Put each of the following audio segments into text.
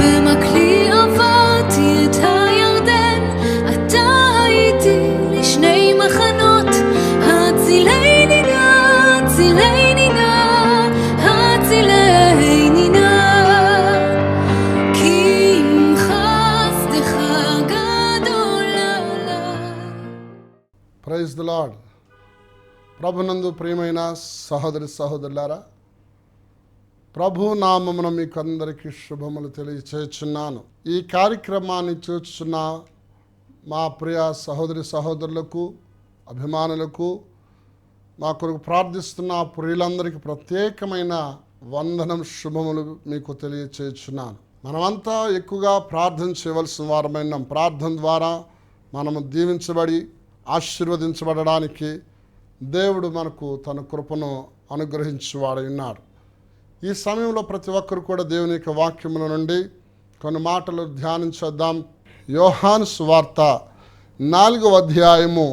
במקלי עברתי את הירדן, אתה הייתי לשני מחנות, הצילני נא, הצילני נא, הצילני נא. כי אם חסדך גדול עליי. Praise the lord ప్రభునందు ప్రియమైన సహోదరి సహోదరులారా ప్రభు నామమున మీకు అందరికీ శుభములు తెలియచేస్తున్నాను ఈ కార్యక్రమాన్ని చూస్తున్న మా ప్రియ సహోదరి సహోదరులకు అభిమానులకు మా కొరకు ప్రార్థిస్తున్న ప్రియులందరికీ ప్రత్యేకమైన వందనం శుభములు మీకు తెలియచేస్తున్నాను మనమంతా ఎక్కువగా ప్రార్థన చేయవలసిన వారమైన ప్రార్థన ద్వారా మనము దీవించబడి ఆశీర్వదించబడడానికి దేవుడు మనకు తన కృపను అనుగ్రహించేవాడు ఉన్నాడు. ఈ సమయంలో ప్రతి ఒక్కరు కూడా దేవుని యొక్క వాక్యముల నుండి కొన్ని మాటలు ధ్యానించేద్దాం. యోహాను సువార్త నాలుగవ అధ్యాయము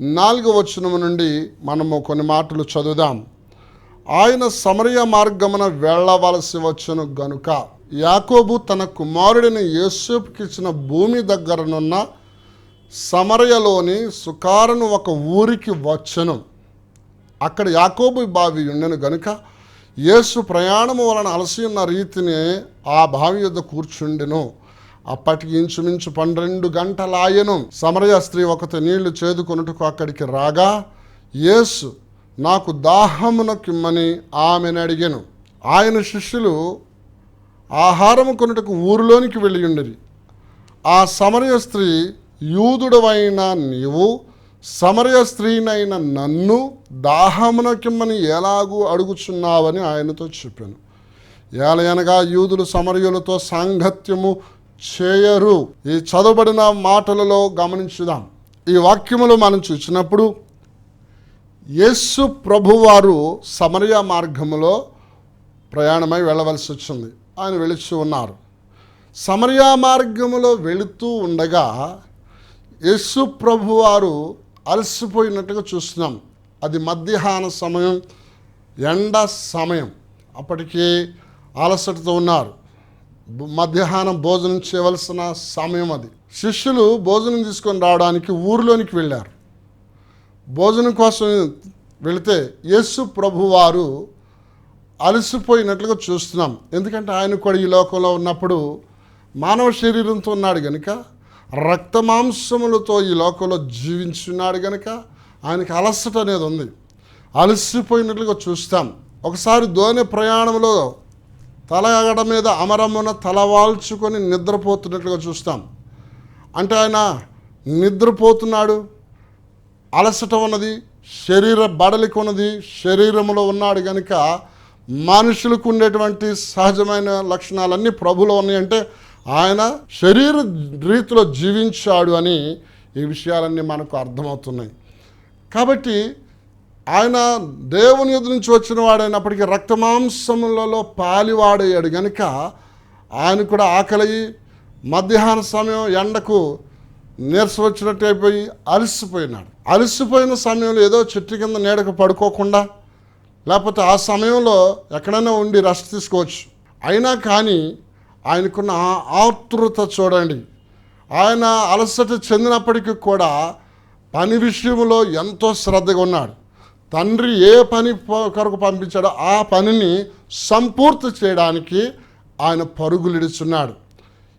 నాలుగవ వచనము నుండి మనము కొన్ని మాటలు చదువుదాం. ఆయన సమరయ మార్గమున వెళ్ళవలసి వచ్చును గనుక యాకోబు తన కుమారుడిని యేసుపుకి ఇచ్చిన భూమి దగ్గరనున్న సమరయలోని సుకారును ఒక ఊరికి వచ్చను. అక్కడ యాకోబు బావి ఉండెను గనుక యేసు ప్రయాణము వలన అలసి ఉన్న రీతిని ఆ బావి యొద్ద కూర్చుండెను. అప్పటికి ఇంచుమించు పన్నెండు గంటలాయను. సమరయ స్త్రీ ఒకటి నీళ్ళు చేదుకొనుటకు అక్కడికి రాగా యేసు నాకు దాహమున కిమ్మని ఆమెను అడిగాను. ఆయన శిష్యులు ఆహారము కొనుటకు ఊరిలోనికి వెళ్ళి ఉండిరి ఆ సమరయ స్త్రీ యూదుడవైన నీవు సమరయ స్త్రీనైన నన్ను దాహమునకిమ్మని ఎలాగూ అడుగుచున్నావని ఆయనతో చెప్పాను. ఏలయనగా యూదులు సమరయులతో సాంగత్యము చేయరు. ఈ చదవబడిన మాటలలో గమనించుదాం. ఈ వాక్యములు మనం చూసినప్పుడు యేసు ప్రభువారు సమరయ మార్గములో ప్రయాణమై వెళ్ళవలసి వచ్చింది. ఆయన వెళుచు ఉన్నారు. సమరయ మార్గములో వెళుతూ ఉండగా యేసు ప్రభువారు అలసిపోయినట్టుగా చూస్తున్నాం. అది మధ్యాహ్న సమయం ఎండ సమయం. అప్పటికే అలసటతో ఉన్నారు. మధ్యాహ్నం భోజనం చేయవలసిన సమయం అది. శిష్యులు భోజనం తీసుకొని రావడానికి ఊరిలోనికి వెళ్ళారు. భోజనం కోసం వెళితే యేసు ప్రభువారు అలసిపోయినట్లుగా చూస్తున్నాం. ఎందుకంటే ఆయన కూడా ఈ లోకంలో ఉన్నప్పుడు మానవ శరీరంతో ఉన్నాడు కనుక రక్తమాంసములతో ఈ లోకంలో జీవించున్నాడు గనక ఆయనకి అలసట అనేది ఉంది. అలసిపోయినట్లుగా చూస్తాం. ఒకసారి ధోని ప్రయాణంలో తలగడ మీద అమరమున తలవాల్చుకొని నిద్రపోతున్నట్లుగా చూస్తాం. అంటే ఆయన నిద్రపోతున్నాడు. అలసట ఉన్నది శరీర బడలికి ఉన్నది శరీరంలో ఉన్నాడు కనుక మనుషులకు ఉండేటువంటి సహజమైన లక్షణాలన్నీ ప్రభులో ఉన్నాయంటే ఆయన శరీర రీతిలో జీవించాడు అని ఈ విషయాలన్నీ మనకు అర్థమవుతున్నాయి. కాబట్టి ఆయన దేవుని ఎదురు నుంచి వచ్చిన వాడైనప్పటికీ రక్తమాంసములలో పాలివాడయ్యాడు. గనుక ఆయన కూడా ఆకలి మధ్యాహ్న సమయం ఎండకు నీరస వచ్చినట్టు అయిపోయి అలసిపోయినాడు. అలసిపోయిన సమయంలో ఏదో చెట్టు కింద నీడకు పడుకోకుండా లేకపోతే ఆ సమయంలో ఎక్కడైనా ఉండి రెస్ట్ తీసుకోవచ్చు. అయినా కానీ ఆయనకున్న ఆతృత చూడండి. ఆయన అలసట చెందినప్పటికీ కూడా పని విషయంలో ఎంతో శ్రద్ధగా ఉన్నాడు. తండ్రి ఏ పని కొరకు పంపించాడో ఆ పనిని సంపూర్తి చేయడానికి ఆయన పరుగులిడుచున్నాడు.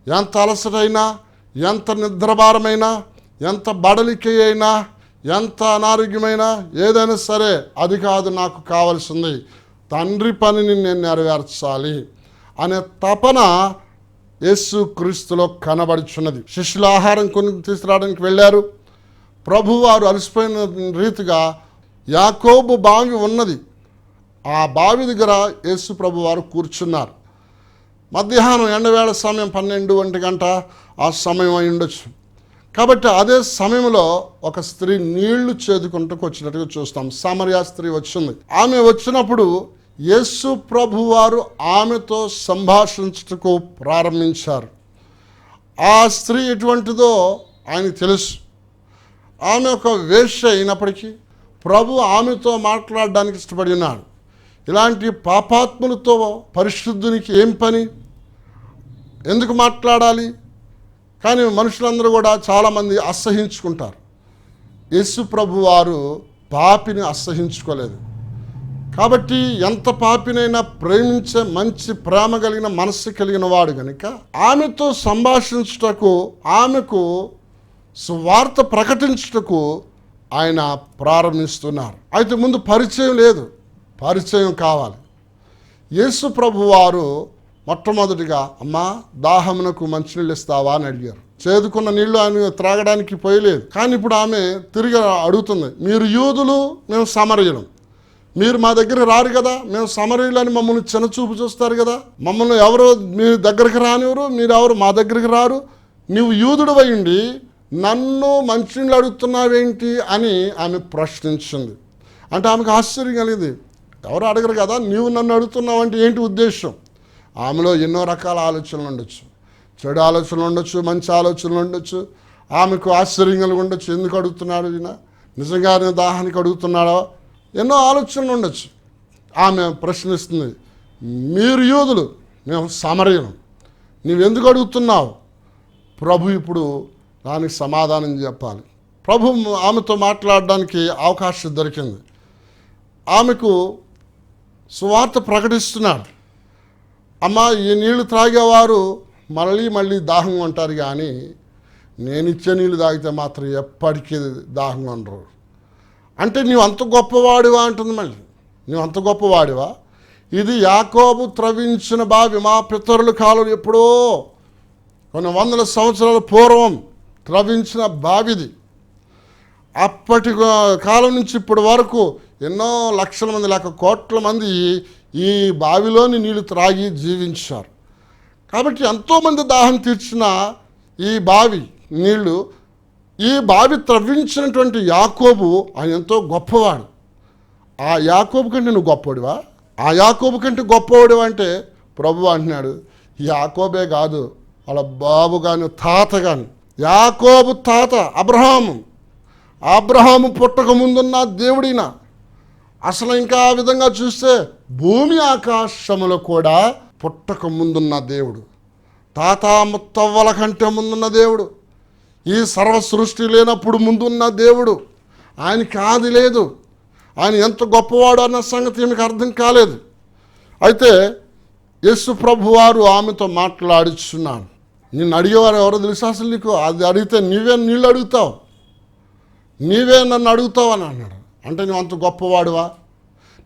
ఎంత అలసటైనా ఎంత నిద్రభారమైనా ఎంత బడలిక అయినా ఎంత అనారోగ్యమైనా ఏదైనా సరే అది కాదు నాకు కావాల్సింది. తండ్రి పనిని నేను నెరవేర్చాలి. అనే తపన యేసు క్రీస్తులో కనబడుచున్నది. శిష్యుల ఆహారం కొని తీసుకురావడానికి వెళ్ళారు. ప్రభువారు అలసిపోయిన రీతిగా యాకోబు బావి ఉన్నది. ఆ బావి దగ్గర యేసు ప్రభువారు కూర్చున్నారు. మధ్యాహ్నం ఎండవేళ సమయం పన్నెండు ఒంటి గంట ఆ సమయం అయి ఉండొచ్చు. కాబట్టి అదే సమయంలో ఒక స్త్రీ నీళ్ళు చేదుకుంటూ వచ్చినట్టుగా చూస్తాం. సమర్యా స్త్రీ వచ్చింది. ఆమె వచ్చినప్పుడు యేసు ప్రభువారు ఆమెతో సంభాషించుటకు ప్రారంభించారు. ఆ స్త్రీ ఎటువంటిదో ఆయన తెలుసు. ఆమె ఒక వేష్య అయినప్పటికీ ప్రభు ఆమెతో మాట్లాడడానికి ఇష్టపడి ఉన్నాడు. ఇలాంటి పాపాత్ములతో పరిశుద్ధునికి ఏం పని? ఎందుకు మాట్లాడాలి? కానీ మనుషులందరూ కూడా చాలామంది అసహించుకుంటారు. యేసు ప్రభు వారు పాపిని అసహించుకోలేదు. కాబట్టి ఎంత పాపినైనా ప్రేమించే మంచి ప్రేమ కలిగిన మనస్సు కలిగిన వాడు గనుక ఆమెతో సంభాషించుటకు ఆమెకు సువార్త ప్రకటించుటకు ఆయన ప్రారంభిస్తున్నారు. అయితే ముందు పరిచయం లేదు. పరిచయం కావాలి. యేసు ప్రభు వారు మొట్టమొదటిగా అమ్మా దాహమునకు మంచినీళ్ళు ఇస్తావా? అని అడిగారు. చేదుకున్న నీళ్ళు ఆమె త్రాగడానికి పోయలేదు. కానీ ఇప్పుడు ఆమె తిరిగి అడుగుతుంది మీరు యూదులు మేము సమరయులం. మీరు మా దగ్గర రారు కదా మేము సమరీలని మమ్మల్ని చిన్నచూపు చూస్తారు కదా. మమ్మల్ని ఎవరు మీ దగ్గరికి రానివ్వరు మీరు ఎవరు మా దగ్గరికి రారు. నువ్వు యూదుడు అయ్యండి నన్ను మంచినీళ్ళు అడుగుతున్నావేంటి అని ఆమె ప్రశ్నించింది. అంటే ఆమెకు ఆశ్చర్యం కలిగింది. ఎవరు అడగరు కదా నీవు నన్ను అడుగుతున్నావు అంటే ఏంటి ఉద్దేశం? ఆమెలో ఎన్నో రకాల ఆలోచనలు ఉండొచ్చు. చెడు ఆలోచనలు ఉండొచ్చు మంచి ఆలోచనలు ఉండొచ్చు. ఆమెకు ఆశ్చర్యం కలిగి ఉండొచ్చు ఎందుకు అడుగుతున్నాడు ఈయన? నిజంగానే దాహానికి అడుగుతున్నాడో? ఎన్నో ఆలోచనలు ఉండొచ్చు. ఆమె ప్రశ్నిస్తుంది మీరు యూదులు మేము సమరయులం. నీవెందుకు అడుగుతున్నావు? ప్రభు ఇప్పుడు దానికి సమాధానం చెప్పాలి. ప్రభు ఆమెతో మాట్లాడడానికి అవకాశం దొరికింది. ఆమెకు సువార్త ప్రకటిస్తున్నాడు. అమ్మా ఈ నీళ్ళు త్రాగేవారు మళ్ళీ మళ్ళీ దాహంగా ఉంటారు కానీ నేను ఇచ్చే నీళ్ళు తాగితే మాత్రం ఎప్పటికీ దాహంగా ఉండరు. అంటే నీవు అంత గొప్పవాడివా అంటుంది మళ్ళీ. నువ్వు అంత గొప్పవాడివా? ఇది యాకోబు త్రవించిన బావి మా పితరుల కాలం ఎప్పుడో కొన్ని వందల సంవత్సరాల పూర్వం త్రవించిన బావిది. అప్పటి కాలం నుంచి ఇప్పటి వరకు ఎన్నో లక్షల మంది లేక కోట్ల మంది ఈ బావిలోని నీళ్ళు త్రాగి జీవించారు. కాబట్టి ఎంతోమంది దాహం తీర్చిన ఈ బావి నీళ్ళు ఈ బావి త్రవ్వించినటువంటి యాకోబు ఆయన ఎంతో గొప్పవాడు. ఆ యాకోబు కంటే నువ్వు గొప్పవాడివా ఆ యాకోబు కంటే గొప్పవాడివా అంటే ప్రభు అంటున్నాడు యాకోబే కాదు వాళ్ళ బాబు గాని తాత గాని. యాకోబు తాత అబ్రహాము. అబ్రహాము పుట్టక ముందున్న దేవుడినా అసలు ఇంకా ఆ విధంగా చూస్తే భూమి ఆకాశములు కూడా పుట్టక ముందున్న దేవుడు. తాత ముత్తవ్వల కంటే ముందున్న దేవుడు. ఈ సర్వ సృష్టి లేనప్పుడు ముందున్న దేవుడు. ఆయనకి ఆది లేదు. ఆయన ఎంత గొప్పవాడు అన్న సంగతి ఈమెకు అర్థం కాలేదు. అయితే యేసు ప్రభు వారు ఆమెతో మాట్లాడుచున్నాను నిన్ను అడిగేవారు ఎవరో తెలుసు అసలు నీకు? అది అడిగితే నీవే నీళ్ళు అడుగుతావు. నీవే నన్ను అడుగుతావు అని అన్నాడు. అంటే నువ్వు అంత గొప్పవాడువా?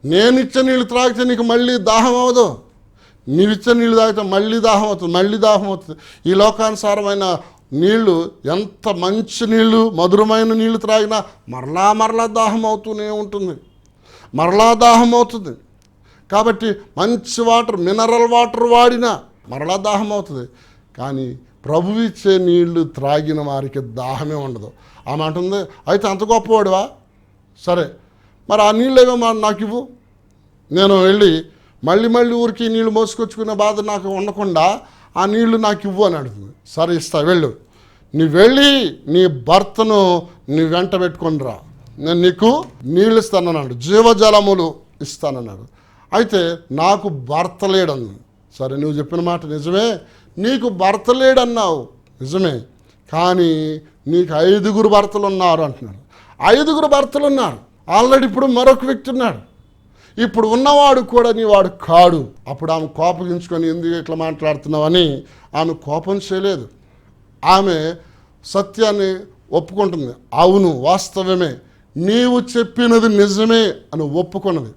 నేను ఇచ్చే నీళ్ళు త్రాగితే నీకు మళ్ళీ దాహం అవ్వదు. నీవిచ్చే నీళ్ళు తాగితే మళ్ళీ దాహం అవుతుంది మళ్ళీ దాహం అవుతుంది. ఈ లోకానుసారమైన నీళ్ళు ఎంత మంచి నీళ్ళు మధురమైన నీళ్ళు త్రాగినా మరలా మరలా దాహం అవుతూనే ఉంటుంది. మరలా దాహం అవుతుంది. కాబట్టి మంచి వాటర్ మినరల్ వాటర్ వాడినా మరలా దాహం అవుతుంది. కానీ ప్రభు ఇచ్చే నీళ్ళు త్రాగిన వారికి దాహమే ఉండదు. ఆమె అంటుంది అయితే అంత గొప్పవాడివా? సరే. మరి ఆ నీళ్ళు ఏమో నాకు ఇవ్వు. నేను వెళ్ళి మళ్ళీ మళ్ళీ ఊరికి నీళ్ళు మోసుకొచ్చుకునే బాధ నాకు ఉండకుండా ఆ నీళ్ళు నాకు ఇవ్వు అని అడుగుతుంది సరే ఇస్తా వెళ్ళు. నీ వెళ్ళి నీ భర్తను నీ వెంట పెట్టుకొని రా. నేను నీకు నీళ్ళు ఇస్తానన్నాడు. జీవజలములు ఇస్తానన్నాడు. అయితే నాకు భర్త లేడన్ను. సరే నువ్వు చెప్పిన మాట నిజమే. నీకు భర్త లేడన్నావు. నిజమే. కానీ నీకు ఐదుగురు భర్తలు ఉన్నారు అంటున్నాడు. ఐదుగురు భర్తలు ఉన్నారు. ఆల్రెడీ ఇప్పుడు మరొక వ్యక్తి ఉన్నాడు. ఇప్పుడు ఉన్నవాడు కూడా నీ వాడు కాడు. అప్పుడు ఆమె కోపగించుకొని ఎందుకు ఇట్లా మాట్లాడుతున్నావని ఆమె కోపం చేయలేదు. ఆమె సత్యాన్ని ఒప్పుకుంటుంది. అవును వాస్తవమే. నీవు చెప్పినది నిజమే అని ఒప్పుకున్నది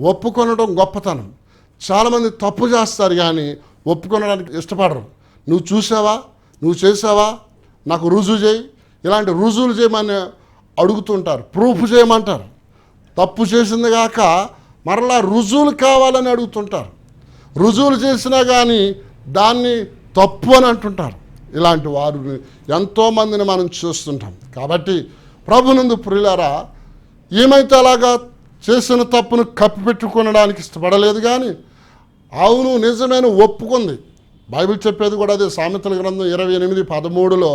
ఒప్పుకొనడం గొప్పతనం. చాలామంది తప్పు చేస్తారు కానీ ఒప్పుకొనడానికి ఇష్టపడరు. నువ్వు చూసావా? నువ్వు చేసావా? నాకు రుజువు చేయి. ఇలాంటి రుజువులు చేయమని అడుగుతుంటారు. ప్రూఫ్ చేయమంటారు. తప్పు చేసింది కాక మరలా రుజువులు కావాలని అడుగుతుంటారు. రుజువులు చేసినా కానీ దాన్ని తప్పు అని అంటుంటారు. ఇలాంటి వారు ఎంతోమందిని మనం చూస్తుంటాం. కాబట్టి ప్రభునందు ప్రియులారా ఏమైతే అలాగా చేసిన తప్పును కప్పిపెట్టుకునడానికి ఇష్టపడలేదు కానీ అవును నిజమైన ఒప్పుకుంది. బైబిల్ చెప్పేది కూడా అదే సామెతల గ్రంథం ఇరవై ఎనిమిది పదమూడులో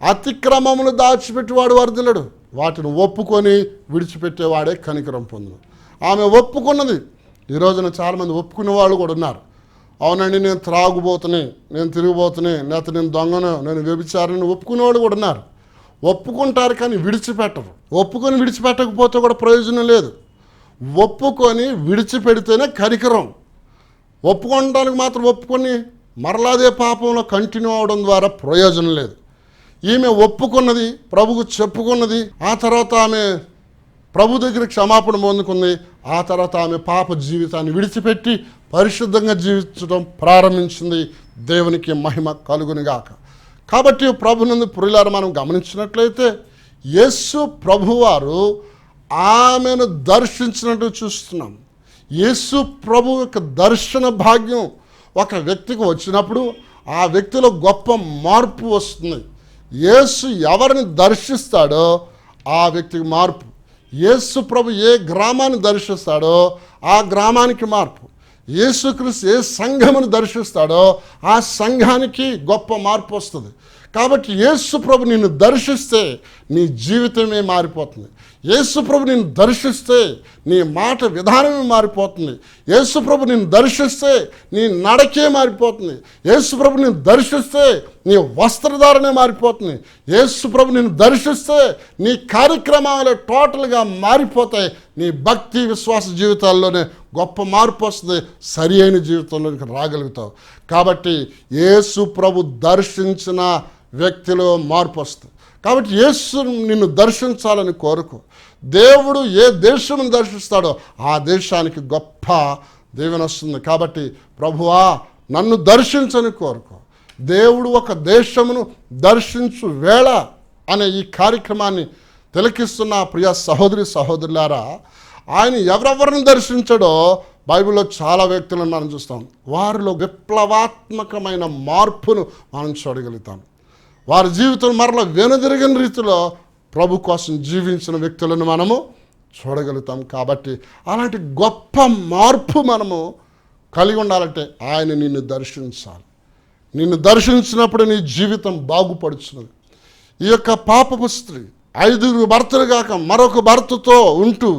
అతిక్రమములు దాచిపెట్టేవాడు వరదలడు వాటిని ఒప్పుకొని విడిచిపెట్టేవాడే కనికరం పొందును. ఆమె ఒప్పుకున్నది. ఈ రోజున చాలామంది ఒప్పుకునే వాళ్ళు కూడా ఉన్నారు. అవునండి నేను త్రాగుబోతుని నేను తిరిగిపోతుని లేకపోతే నేను దొంగను నేను వ్యభిచారని ఒప్పుకునేవాళ్ళు కూడా ఉన్నారు. ఒప్పుకుంటారు కానీ విడిచిపెట్టరు. ఒప్పుకొని విడిచిపెట్టకపోతే కూడా ప్రయోజనం లేదు. ఒప్పుకొని విడిచిపెడితేనే కరికరం ఒప్పుకోవడానికి మాత్రం ఒప్పుకొని మరలాదే పాపంలో కంటిన్యూ అవడం ద్వారా ప్రయోజనం లేదు. ఈమె ఒప్పుకున్నది ప్రభుకు చెప్పుకున్నది ఆ తర్వాత ఆమె ప్రభు దగ్గర క్షమాపణ పొందుకుంది ఆ తర్వాత ఆమె పాప జీవితాన్ని విడిచిపెట్టి పరిశుద్ధంగా జీవించడం ప్రారంభించింది. దేవునికి మహిమ కలుగునిగాక. కాబట్టి ప్రభునందు పురిలారు మనం గమనించినట్లయితే యేసు ప్రభువారు ఆమెను దర్శించినట్టు చూస్తున్నాం. యేసు ప్రభు యొక్క దర్శన భాగ్యం ఒక వ్యక్తికి వచ్చినప్పుడు ఆ వ్యక్తిలో గొప్ప మార్పు వస్తుంది. యేసు ఎవరిని దర్శిస్తాడో ఆ వ్యక్తికి మార్పు యేసు ప్రభు ఏ గ్రామాన్ని దర్శిస్తాడో ఆ గ్రామానికి మార్పు. యేసుక్రీస్తు ఏ సంఘమును దర్శిస్తాడో ఆ సంఘానికి గొప్ప మార్పు వస్తుంది. కాబట్టి యేసు ప్రభు నిన్ను దర్శిస్తే నీ జీవితమే మారిపోతుంది. యేసుప్రభు నిన్ను దర్శిస్తే నీ మాట విధానమే మారిపోతుంది. యేసుప్రభు నిన్ను దర్శిస్తే నీ నడకే మారిపోతుంది. యేసుప్రభు నిన్ను దర్శిస్తే నీ వస్త్రధారణే మారిపోతుంది. యేసుప్రభు నిన్ను దర్శిస్తే నీ కార్యక్రమాలు టోటల్గా మారిపోతాయి. నీ భక్తి విశ్వాస జీవితాల్లోనే గొప్ప మార్పు వస్తుంది. సరి అయిన జీవితంలోనికి రాగలుగుతావు. కాబట్టి యేసు ప్రభు దర్శించిన వ్యక్తిలో మార్పు వస్తుంది. కాబట్టి యేసు నిన్ను దర్శించాలని కోరుకో. దేవుడు ఏ దేశం దర్శిస్తాడో ఆ దేశానికి గొప్ప దీవెన వస్తుంది. కాబట్టి ప్రభువా నన్ను దర్శించని కోరుకో. దేవుడు ఒక దేశమును దర్శించు వేళ అనే ఈ కార్యక్రమాన్ని తిలకిస్తున్న ప్రియ సహోదరి సహోదరులారా ఆయన ఎవరెవరిని దర్శించడో బైబిల్లో చాలా వ్యక్తులను మనం చూస్తాం. వారిలో విప్లవాత్మకమైన మార్పును మనం చూడగలుగుతాం. వారి జీవితం మరల వెనుదిరిగిన రీతిలో ప్రభు కోసం జీవించిన వ్యక్తులను మనము చూడగలుగుతాం కాబట్టి అలాంటి గొప్ప మార్పు మనము కలిగి ఉండాలంటే ఆయన నిన్ను దర్శించాలి. నిన్ను దర్శించినప్పుడు నీ జీవితం బాగుపడుచున్నది. ఈ యొక్క పాపపు స్త్రీ ఐదుగురు భర్తలు కాక మరొక భర్తతో ఉంటూ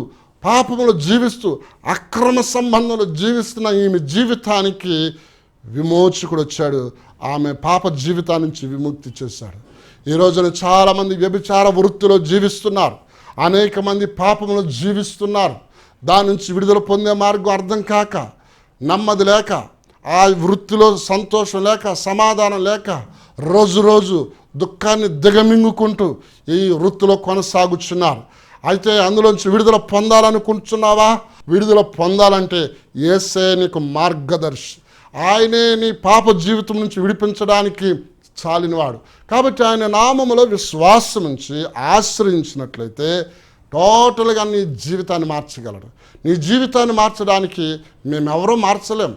పాపములు జీవిస్తూ అక్రమ సంబంధంలో జీవిస్తున్న ఈమె జీవితానికి విమోచకుడు వచ్చాడు. ఆమె పాప జీవితాన్ని నుంచి విముక్తి చేశాడు. ఈ రోజున చాలామంది వ్యభిచార వృత్తిలో జీవిస్తున్నారు. అనేక మంది పాపములు జీవిస్తున్నారు. దాని నుంచి విడుదల పొందే మార్గం అర్థం కాక నెమ్మది లేక ఆ వృత్తిలో సంతోషం లేక సమాధానం లేక రోజు రోజు దుఃఖాన్ని దిగమింగుకుంటూ ఈ వృత్తిలో కొనసాగుచున్నారు. అయితే అందులోంచి విడుదల పొందాలనుకుంటున్నావా? విడుదల పొందాలంటే ఏసే నీకు మార్గదర్శి ఆయనే నీ పాప జీవితం నుంచి విడిపించడానికి చాలినవాడు. కాబట్టి ఆయన నామములో విశ్వాసం నుంచి ఆశ్రయించినట్లయితే టోటల్గా నీ జీవితాన్ని మార్చగలడు. నీ జీవితాన్ని మార్చడానికి మేమెవరూ మార్చలేం.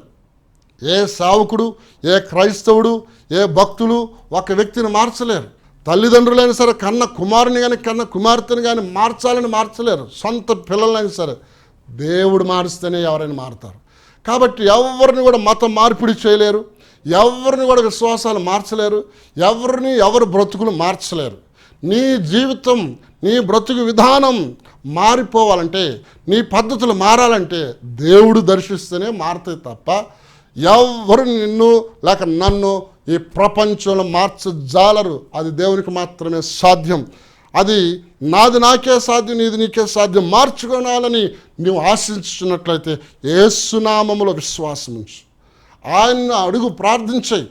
ఏ సేవకుడు ఏ క్రైస్తవుడు ఏ భక్తులు ఒక వ్యక్తిని మార్చలేరు. తల్లిదండ్రులైనా సరే కన్న కుమారుని కానీ కన్న కుమార్తెని కానీ మార్చాలని మార్చలేరు. సొంత పిల్లలైనా సరే దేవుడు మారిస్తేనే ఎవరైనా మారుతారు. కాబట్టి ఎవరిని కూడా మతం మార్పిడి చేయలేరు ఎవరిని కూడా విశ్వాసాలు మార్చలేరు ఎవరిని ఎవరు బ్రతుకులు మార్చలేరు. నీ జీవితం నీ బ్రతుకు విధానం మారిపోవాలంటే నీ పద్ధతులు మారాలంటే దేవుడు దర్శిస్తేనే మారుతాయి తప్ప ఎవరు నిన్ను లేక నన్ను ఈ ప్రపంచంలో మార్చజాలరు అది దేవునికి మాత్రమే సాధ్యం. అది నాది నాకే సాధ్యం నీది నీకే సాధ్యం మార్చుకోనాలని నువ్వు ఆశించున్నట్లయితే ఏసునామములో విశ్వాసం ఉంచు. ఆయన అడుగు ప్రార్థించాయి.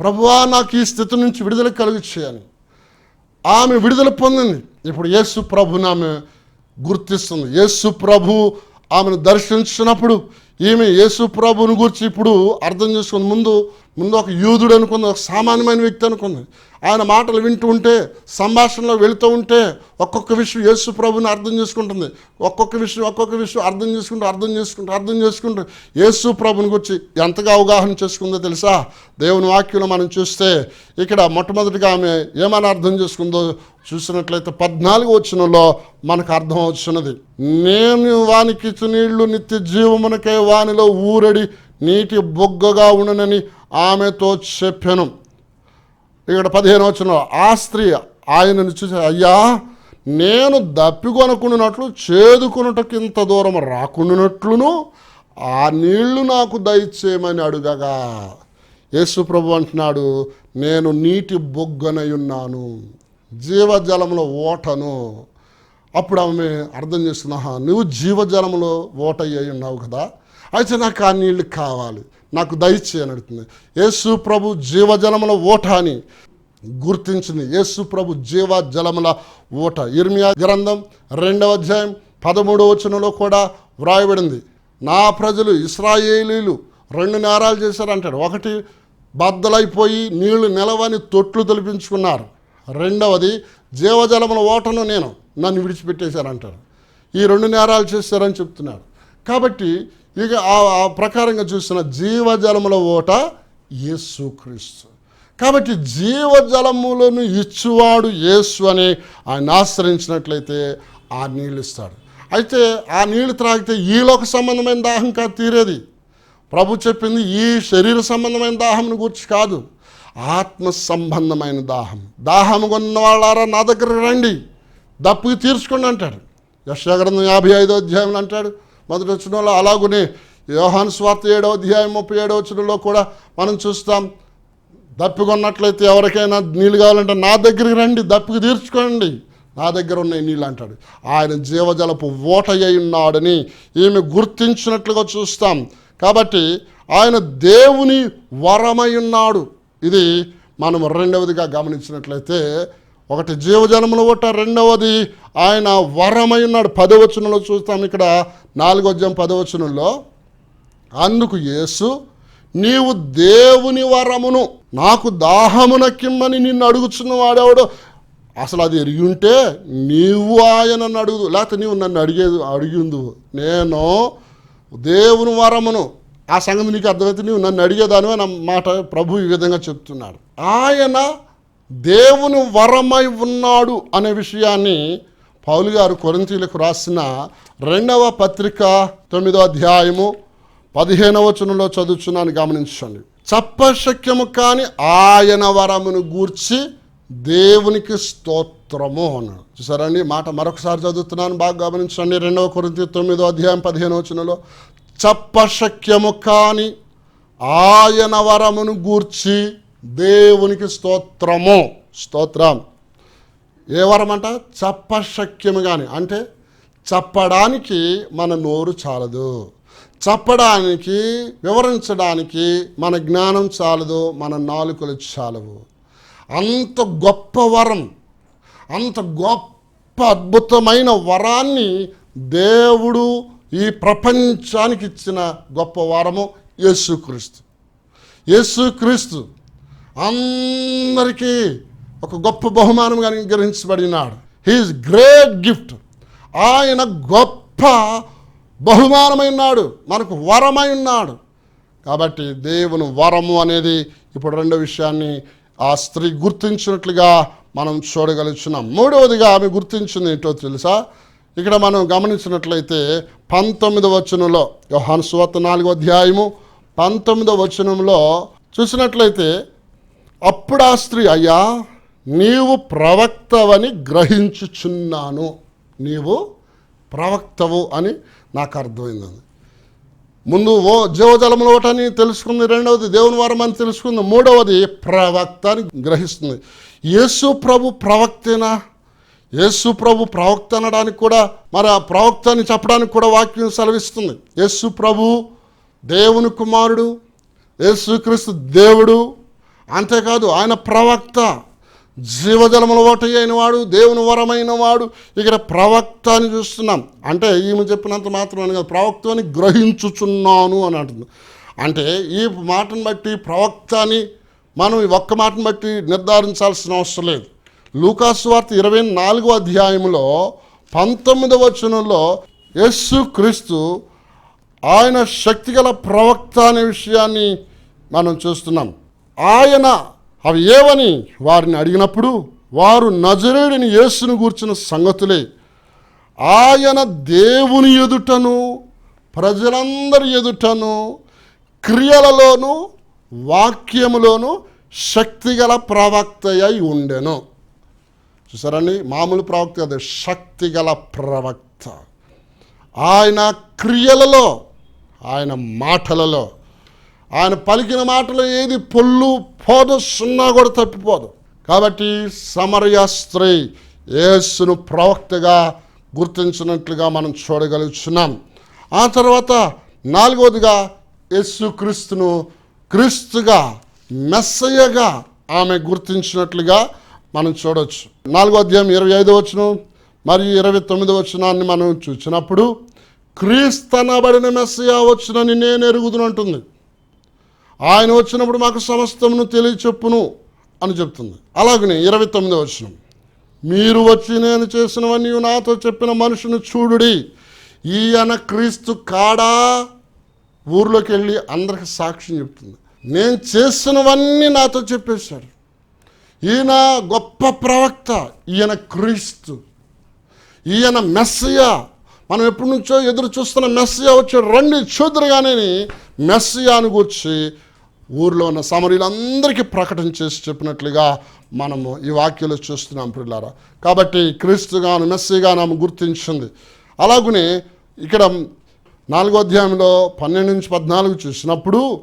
ప్రభువా నాకు ఈ స్థితి నుంచి విడుదల కలుగు చేయని ఆమె విడుదల పొందింది. ఇప్పుడు యేసు ప్రభుని ఆమె గుర్తిస్తుంది. యేసు ప్రభు ఆమెను దర్శించినప్పుడు ఈమె యేసు ప్రభుని గురించి ఇప్పుడు అర్థం చేసుకుని ముందు ముందు ఒక యూదుడు అనుకుంది ఒక సామాన్యమైన వ్యక్తి అనుకుంది. ఆయన మాటలు వింటూ ఉంటే సంభాషణలో వెళుతూ ఉంటే ఒక్కొక్క విషయం యేసు ప్రభుని అర్థం చేసుకుంటుంది. ఒక్కొక్క విషయం ఒక్కొక్క విషయం అర్థం చేసుకుంటూ అర్థం చేసుకుంటూ అర్థం చేసుకుంటూ యేసు ప్రభుని గురించి ఎంతగా అవగాహన చేసుకుందో తెలుసా? దేవుని వాక్యంలో మనం చూస్తే ఇక్కడ మొట్టమొదటిగా ఆమె ఏమని అర్థం చేసుకుందో చూసినట్లయితే పద్నాలుగు వచ్చినలో మనకు అర్థం అవుతున్నది. నేను వానికి నీళ్ళు నిత్య జీవమునకే వానిలో ఊరడి నీటి బొగ్గగా ఉండనని ఆమెతో చెప్పాను. ఇక్కడ పదిహేను వచ్చిన ఆ స్త్రీ ఆయనను చూసి అయ్యా నేను దప్పికొనకుండానట్లు చేదుకున్నటకు ఇంత దూరం రాకుండానట్లును ఆ నీళ్ళు నాకు దయచేయమని అడుగగా. యేసు ప్రభు అంటున్నాడు నేను నీటి బొగ్గనై ఉన్నాను జీవజలంలో ఓటను. అప్పుడు ఆమె అర్థం చేస్తున్నా నువ్వు జీవజలంలో ఓట అయ్యి ఉన్నావు కదా అయితే నాకు ఆ నీళ్ళు కావాలి. నాకు దయచేయని అడుగుతుంది. యేసు ప్రభు జీవజలముల ఓట అని గుర్తించింది. యేసు ప్రభు జీవ జలముల ఓట. ఇర్మియా గ్రంథం రెండవ అధ్యాయం పదమూడవ వచనంలో కూడా వ్రాయబడింది. నా ప్రజలు ఇస్రాయేలీలు రెండు నేరాలు చేశారంటాడు ఒకటి బద్దలైపోయి నీళ్ళు నిలవని తొట్లు తొలిపించుకున్నారు. రెండవది జీవజలముల ఓటను నేను నన్ను విడిచిపెట్టేశారంటాడు ఈ రెండు నేరాలు చేశారని చెప్తున్నాడు. కాబట్టి ఇక ఆ- ఆ ప్రకారంగా చూసిన జీవజలముల ఓట యేసుక్రీస్తు. కాబట్టి జీవజలములను ఇచ్చువాడు యేసు అని ఆయన ఆశ్రయించినట్లయితే ఆ నీళ్ళు ఇస్తాడు. అయితే ఆ నీళ్ళు త్రాగితే ఈలోక సంబంధమైన దాహం కాదు తీరేది. ప్రభు చెప్పింది ఈ శరీర సంబంధమైన దాహంను గురించి కాదు ఆత్మ సంబంధమైన దాహం. దాహం కొన్న వాళ్ళారా నా దగ్గర రండి దప్పుకి తీర్చుకోండి అంటాడు. యశగ్రంథం యాభై ఐదో అధ్యాయంలో అంటాడు మొదటి వచ్చినలో అలాగునే యోహాన్ స్వార్థ ఏడో అధ్యాయం ముప్పై ఏడో వచ్చినలో కూడా మనం చూస్తాం. దప్పికొన్నట్లయితే ఎవరికైనా నీళ్ళు కావాలంటే నా దగ్గరికి రండి దప్పికి తీర్చుకోండి. నా దగ్గర ఉన్నాయి నీళ్ళు అంటాడు. ఆయన జీవజలపు ఓట అయి ఉన్నాడని ఈమె గుర్తించినట్లుగా చూస్తాం. కాబట్టి ఆయన దేవుని వరమై ఉన్నాడు. ఇది మనం రెండవదిగా గమనించినట్లయితే ఒకటి జీవజలముల ఒకట రెండవది ఆయన వరమై ఉన్నాడు. పదవచనంలో చూస్తాం ఇక్కడ నాలుగోద్యం పదవచనంలో అందుకు యేసు నీవు దేవుని వరమును నాకు దాహమునకిమ్మని నిన్ను అడుగుచున్న వాడేవాడు? అసలు అది ఎరిగి ఉంటే నీవు ఆయనను అడుగు లేకపోతే నీవు నన్ను అడిగేది అడిగిందు. నేను దేవుని వరమును. ఆ సంగతి నీకు అర్థమైతే నీవు నన్ను అడిగేదానివే నా మాట ప్రభు ఈ విధంగా చెప్తున్నాడు. ఆయన దేవుని వరమై ఉన్నాడు అనే విషయాన్ని పౌలు గారు కొరంతీలకు రాసిన రెండవ పత్రిక తొమ్మిదో అధ్యాయము పదిహేనవ వచనంలో చదువుచున్నాను గమనించండి. చప్పశక్యము కాని ఆయన వరమును గూర్చి దేవునికి స్తోత్రము అన్నాడు. చూసారండి మాట మరొకసారి చదువుతున్నాను బాగా గమనించండి. రెండవ కొరింత తొమ్మిదో అధ్యాయం పదిహేనవ వచనంలో చప్పశక్యము కాని ఆయన వరమును గూర్చి దేవునికి స్తోత్రము. స్తోత్రం ఏ వరమంట? చెప్పశక్యము కానీ అంటే చెప్పడానికి మన నోరు చాలదు. చెప్పడానికి వివరించడానికి మన జ్ఞానం చాలదు మన నాలుకలు చాలవు. అంత గొప్ప వరం అంత గొప్ప అద్భుతమైన వరాన్ని దేవుడు ఈ ప్రపంచానికి ఇచ్చిన గొప్ప వరము యేసుక్రీస్తు. యేసుక్రీస్తు అందరికీ ఒక గొప్ప బహుమానంగా అనుగ్రహించబడినాడు. హీఈస్ గ్రేట్ గిఫ్ట్ ఆయన గొప్ప బహుమానమైనాడు మనకు వరమై ఉన్నాడు. కాబట్టి దేవుని వరము అనేది ఇప్పుడు రెండో విషయాన్ని ఆ స్త్రీ గుర్తించినట్లుగా మనం చూడగలుగుతున్నాం. మూడవదిగా ఆమె గుర్తించింది ఏంటో తెలుసా? ఇక్కడ మనం గమనించినట్లయితే పంతొమ్మిదవ వచనంలో యోహాను సువార్త నాలుగో అధ్యాయము పంతొమ్మిదవ వచనంలో చూసినట్లయితే అప్పుడు ఆ స్త్రీ అయ్యా నీవు ప్రవక్తవని గ్రహించుచున్నాను. నీవు ప్రవక్తవు అని నాకు అర్థమైంది ముందు ఓ జీవజలములు ఒకటని తెలుసుకుంది రెండవది దేవుని వరం అని తెలుసుకుంది మూడవది ప్రవక్త అని గ్రహిస్తుంది. యేసు ప్రభు ప్రవక్తేనా? యేసు ప్రభు ప్రవక్త అనడానికి కూడా మరి ఆ ప్రవక్త అని చెప్పడానికి కూడా వాక్యం సెలవిస్తుంది. యేసు ప్రభు దేవుని కుమారుడు యేసుక్రీస్తు దేవుడు అంతేకాదు ఆయన ప్రవక్త. జీవజలముల ఓట అయిన వాడు దేవుని వరమైన వాడు. ఇక్కడ ప్రవక్త అని చూస్తున్నాం. అంటే ఈమె చెప్పినంత మాత్రం కాదు ప్రవక్త అని గ్రహించుచున్నాను అని అంటుంది. అంటే ఈ మాటను బట్టి ప్రవక్త అని మనం ఈ ఒక్క మాటను బట్టి నిర్ధారించాల్సిన అవసరం లేదు. లూకాసు వార్త ఇరవై నాలుగో అధ్యాయంలో పంతొమ్మిదవ వచనంలో యస్సు క్రీస్తు ఆయన శక్తిగల ప్రవక్త అనే విషయాన్ని మనం చూస్తున్నాం. ఆయన అవి ఏవని వారిని అడిగినప్పుడు వారు నజరేడిని యేసును గూర్చిన సంగతులే. ఆయన దేవుని ఎదుటను ప్రజలందరి ఎదుటను క్రియలలోను వాక్యములోను శక్తిగల ప్రవక్త అయి ఉండెను. చూసారండి? మామూలు ప్రవక్త కాదు శక్తిగల ప్రవక్త. ఆయన క్రియలలో ఆయన మాటలలో ఆయన పలికిన మాటలు ఏది పొల్లు పోదు సున్నా కూడా తప్పిపోదు. కాబట్టి సమరయ స్త్రీ యేసును ప్రవక్తగా గుర్తించినట్లుగా మనం చూడగలుగుతున్నాం ఆ తర్వాత నాలుగవదిగా యేసుక్రీస్తును క్రీస్తుగా మెస్సయ్యగా ఆమె గుర్తించినట్లుగా మనం చూడవచ్చు నాలుగో అధ్యాయం ఇరవై ఐదో వచ్చును మరియు ఇరవై తొమ్మిదో వచనాన్ని మనం చూసినప్పుడు క్రీస్తనబడిన మెస్సయ్య వచ్చునని నేను ఎరుగుదునంటుంది. ఆయన వచ్చినప్పుడు మాకు సమస్తమును తెలియచెప్పును అని చెప్తుంది. అలాగనే ఇరవై తొమ్మిదో వచ్చిన మీరు వచ్చి నేను చేసినవన్నీ నాతో చెప్పిన మనుషుని చూడుడి. ఈయన క్రీస్తు కాడా? ఊర్లోకి వెళ్ళి అందరికి సాక్ష్యం చెప్తుంది. నేను చేసినవన్నీ నాతో చెప్పేశాడు. ఈయన గొప్ప ప్రవక్త ఈయన క్రీస్తు ఈయన మెస్సయా. మనం ఎప్పటి నుంచో ఎదురు చూస్తున్న మెస్సయా వచ్చి రండి చూద్దరుగానే మెస్సయాను వచ్చి ఊర్లో ఉన్న సమరీలందరికీ ప్రకటన చేసి చెప్పినట్లుగా మనము ఈ వాక్యంలో చూస్తున్నాం పిల్లారా కాబట్టి క్రీస్తుగాను మెస్సీగాను ఆమె గుర్తించింది. అలాగనే ఇక్కడ నాలుగో అధ్యాయంలో పన్నెండు నుంచి పద్నాలుగు చూసినప్పుడు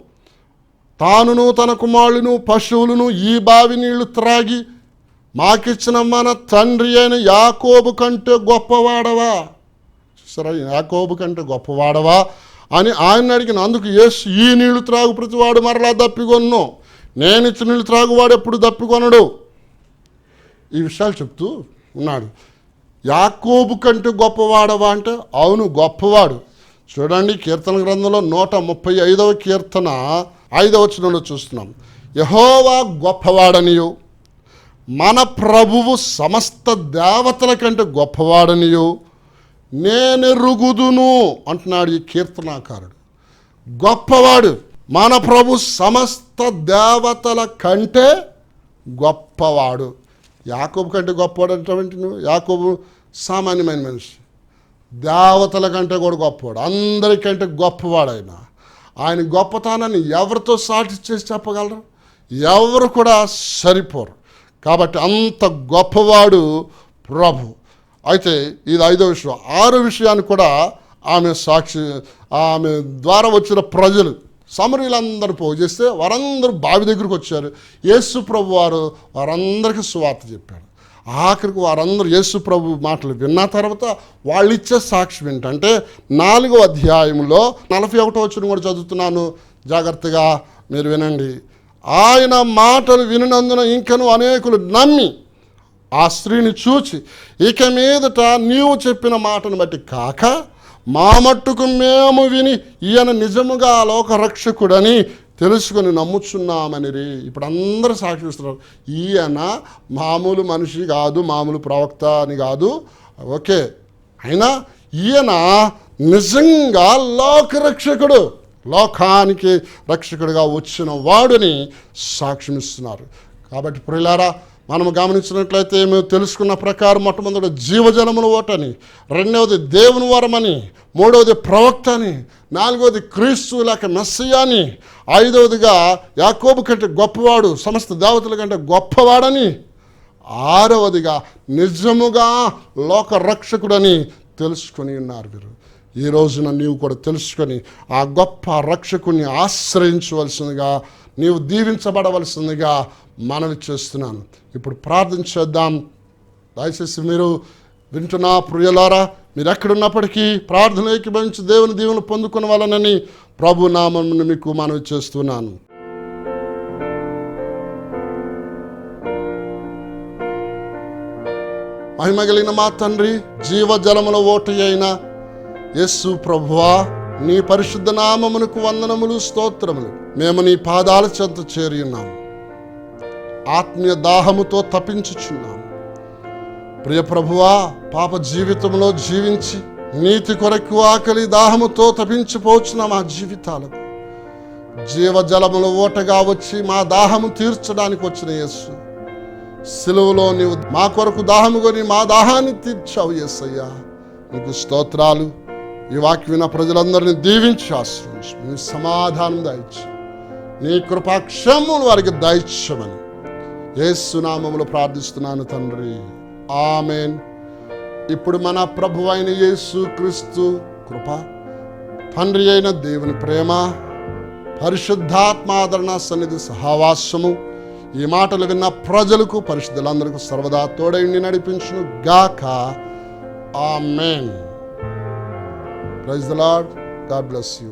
తానును తన కుమారులను పశువులను ఈ బావి నీళ్ళు త్రాగి మాకిచ్చిన మన తండ్రి అయిన యాకోబు కంటే గొప్పవాడవా? చూసారా? యాకోబు కంటే గొప్పవాడవా? అని ఆయన అడిగిన అందుకు ఎస్ ఈ నీళ్ళు త్రాగు ప్రతివాడు మరలా దప్పికొన్ను. నేను ఇచ్చిన నీళ్ళు త్రాగువాడు ఎప్పుడు దప్పికొనడు. ఈ విషయాలు చెప్తూ ఉన్నాడు. యాకోబు కంటే గొప్పవాడవా అంటే అవును గొప్పవాడు. చూడండి కీర్తన గ్రంథంలో నూట ముప్పై ఐదవ కీర్తన ఐదవ వచనంలో చూస్తున్నాం. యహోవా గొప్పవాడనియు మన ప్రభువు సమస్త దేవతల కంటే గొప్పవాడనియు నేనెరుగుదును అంటున్నాడు ఈ కీర్తనాకారుడు. గొప్పవాడు. మన ప్రభు సమస్త దేవతల కంటే గొప్పవాడు. యాకోబు కంటే గొప్పవాడు అంటే నువ్వు? యాకోబు సామాన్యమైన మనిషి. దేవతల కంటే కూడా గొప్పవాడు. అందరికంటే గొప్పవాడు ఆయన ఆయన గొప్పతనాన్ని ఎవరితో సాటి చేసి చెప్పగలరు? ఎవరు కూడా సరిపోరు. కాబట్టి అంత గొప్పవాడు ప్రభు. అయితే ఇది ఐదో విషయం. ఆరో విషయాన్ని కూడా ఆమె సాక్షి ఆమె ద్వారా వచ్చిన ప్రజలు సమరీలందరూ పోగు చేస్తే వారందరూ బావి దగ్గరికి వచ్చారు. యేసు ప్రభు వారు వారందరికీ సువార్త చెప్పాడు. ఆఖరికి వారందరూ యేసు ప్రభు మాటలు విన్న తర్వాత వాళ్ళు ఇచ్చే సాక్ష్యం ఏంటంటే నాలుగో అధ్యాయంలో నలభై ఒకటో వచ్చిన కూడా చదువుతున్నాను. జాగ్రత్తగా మీరు వినండి. ఆయన మాటలు వినినందున ఇంకను అనేకులు నమ్మి ఆ స్త్రీని చూచి ఇక మీదట నీవు చెప్పిన మాటను బట్టి కాక మా మట్టుకు మేము విని ఈయన నిజముగా లోక రక్షకుడని తెలుసుకొని నమ్ముచున్నామని రే ఇప్పుడు అందరూ సాక్షిస్తున్నారు ఈయన మామూలు మనిషి కాదు మామూలు ప్రవక్త అని కాదు. ఓకే. అయినా ఈయన నిజంగా లోకరక్షకుడు లోకానికి రక్షకుడిగా వచ్చిన వాడుని సాక్ష్యమిస్తున్నారు. కాబట్టి ప్రిలారా మనం గమనించినట్లయితే మేము తెలుసుకున్న ప్రకారం మొట్టమొదటి జీవజలముల ఓటని రెండవది దేవుని వరమని మూడవది ప్రవక్త అని నాలుగవది క్రీస్తు లేక మెస్సయాని ఐదవదిగా యాకోబు కంటే గొప్పవాడు సమస్త దేవతల కంటే గొప్పవాడని ఆరవదిగా నిజముగా లోక రక్షకుడని తెలుసుకొని ఉన్నారు వీరు. ఈ రోజున నీవు కూడా తెలుసుకొని ఆ గొప్ప రక్షకుని ఆశ్రయించవలసిందిగా నీవు దీవించబడవలసిందిగా మనవి చేస్తున్నాను. ఇప్పుడు ప్రార్థన చేద్దాం. దయచేసి మీరు వింటున్న ప్రియులారా మీరు ఎక్కడున్నప్పటికీ ప్రార్థన ఏకీభవించి దేవుని దీవెన పొందుకున్న వాళ్ళనని ప్రభు నామమును మీకు మనవి చేస్తున్నాను. మహిమగలిగిన మా తండ్రి జీవజలముల ఓటు అయిన యస్సు ప్రభువా నీ పరిశుద్ధ నామమునకు వందనములు స్తోత్రములు. మేము నీ పాదాల చెంత చేరి ఉన్నాము. ఆత్మీయ దాహముతో తప్పించుచున్నాము ప్రియ ప్రభువా పాప జీవితంలో జీవించి నీతి కొరకు ఆకలి దాహముతో తప్పించిపోచున్న మా జీవితాలకు జీవజలములు ఓటగా వచ్చి మా దాహము తీర్చడానికి వచ్చిన యేసు సిలువలో నీవు మా కొరకు దాహము కొని మా దాహాన్ని తీర్చావు యేసయ్యా. నీకు స్తోత్రాలు. ఈ వాక్య విన్న ప్రజలందరినీ దీవించి ఆశ్రయించు నీ సమాధానం దాయిచ్చు నీ కృపాక్షములు వారికి దాయిచ్చమని యేసునామములు ప్రార్థిస్తున్నాను తండ్రి. ఆమెన్. ఇప్పుడు మన ప్రభు అయిన యేసు క్రీస్తు కృప తండ్రి అయిన దేవుని ప్రేమ పరిశుద్ధాత్మాదరణ సన్నిధి సహవాసము ఈ మాటలు విన్న ప్రజలకు పరిశుద్ధులందరికీ సర్వదా తోడైండి నడిపించును గాక. Amen. Praise the lord. God bless you.